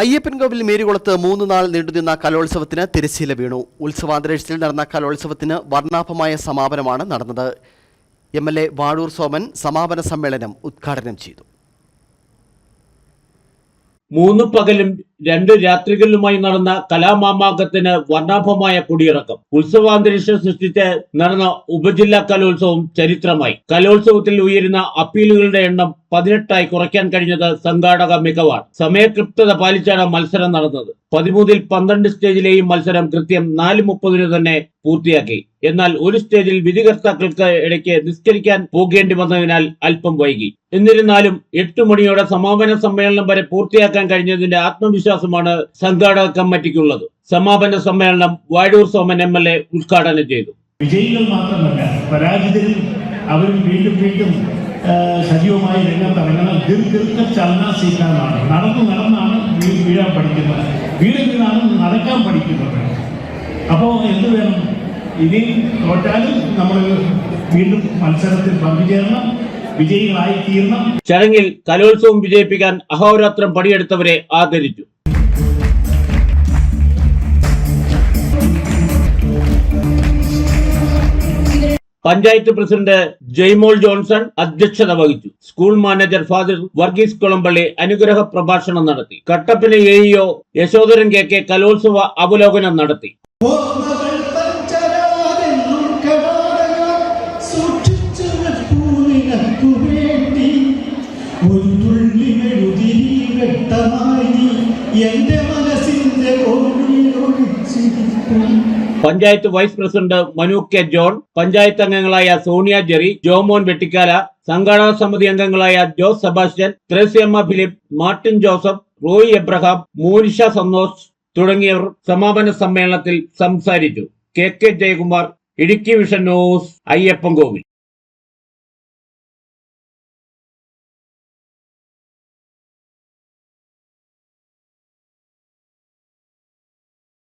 അയ്യപ്പൻകോവിൽ മേരികുളത്ത് മൂന്ന് നാൾ നീണ്ടുനിന്ന കലോത്സവത്തിന് തിരശ്ശീല വീണു. ഉത്സവാന്തരീക്ഷത്തിൽ നടന്ന കലോത്സവത്തിന് വർണാഭമായ സമാപനമാണ് നടന്നത്. M L A Vazhoor Soman സമാപന സമ്മേളനം ഉദ്ഘാടനം ചെയ്തു. മൂന്ന് പകലും രണ്ട് രാത്രികളിലുമായി നടന്ന കലാമാമാക്കത്തിന് വർണാഭമായ കൊടിയിറക്കം. ഉത്സവാന്തരീക്ഷം സൃഷ്ടിച്ച് നടന്ന ഉപജില്ലാ കലോത്സവം ചരിത്രമായി. കലോത്സവത്തിൽ ഉയരുന്ന അപ്പീലുകളുടെ എണ്ണം പതിനെട്ടായി കുറയ്ക്കാൻ കഴിഞ്ഞത് സംഘാടക മികവാണ്. സമയകൃപ്തത പാലിച്ചാണ് മത്സരം നടന്നത്. പതിമൂന്നിൽ പന്ത്രണ്ട് സ്റ്റേജിലെയും മത്സരം കൃത്യം നാല് മുപ്പതിന് തന്നെ പൂർത്തിയാക്കി. എന്നാൽ ഒരു സ്റ്റേജിൽ വിധികർത്താക്കൾക്ക് ഇടയ്ക്ക് നിസ്കരിക്കാൻ പോകേണ്ടി വന്നതിനാൽ അല്പം വൈകി. എന്നിരുന്നാലും എട്ടു മണിയോടെ സമാപന സമ്മേളനം വരെ പൂർത്തിയാക്കാൻ കഴിഞ്ഞതിന്റെ ആത്മവിശ്വാസമാണ് സംഘാടക കമ്മിറ്റിക്കുള്ളത്. സമാപന സമ്മേളനം Vazhoor Soman M L A ഉദ്ഘാടനം ചെയ്തു. വിജയികൾ മാത്രമല്ല പരാജിതരും അവർ വീണ്ടും വീണ്ടും സജീവമായി രംഗത്തിറങ്ങണം ദീർ ദീർഘ ചലന സീറ്റാണ്. നടന്നു നടന്നാണ് വീഴാൻ പഠിക്കുന്നത്. വീടുകളാണ് നടക്കാൻ പഠിക്കുന്നത്. അപ്പോൾ എന്ത് വേണം? ഇനി തോറ്റാലും നമ്മൾ വീണ്ടും മത്സരത്തിൽ പങ്കുചേരണം. വിജയികളായി തീർന്ന ചടങ്ങിൽ കലോത്സവം വിജയിപ്പിക്കാൻ അഹോരാത്രം പണിയെടുത്തവരെ ആദരിച്ചു. പഞ്ചായത്ത് പ്രസിഡന്റ് ജയ്മോൾ ജോൺസൺ അധ്യക്ഷത വഹിച്ചു. School manager father Varghese Kulampally അനുഗ്രഹ പ്രഭാഷണം നടത്തി. Kattappana AEO Yashodharan K K കലോത്സവ അവലോകനം നടത്തി. വെപ്പൂ നിനക്കു വേണ്ടി. ഒരു തുള്ളി മെഴുതിരി നീ എന്റെ മനസ്സിന്റെ panchayat vice president Manu K John panchayat അംഗങ്ങളായ സോണിയ ജെറി ജോമോൻ വെട്ടിക്കാല സംഘാടക സമിതി അംഗങ്ങളായ Jose Sebastian Tresiamma Philip Martin Joseph Roy Abraham Monisha Santhosh തുടങ്ങിയവർ സമാപന സമ്മേളനത്തിൽ സംസാരിച്ചു K K Jayakumar Idukki vision news Ayyappancoil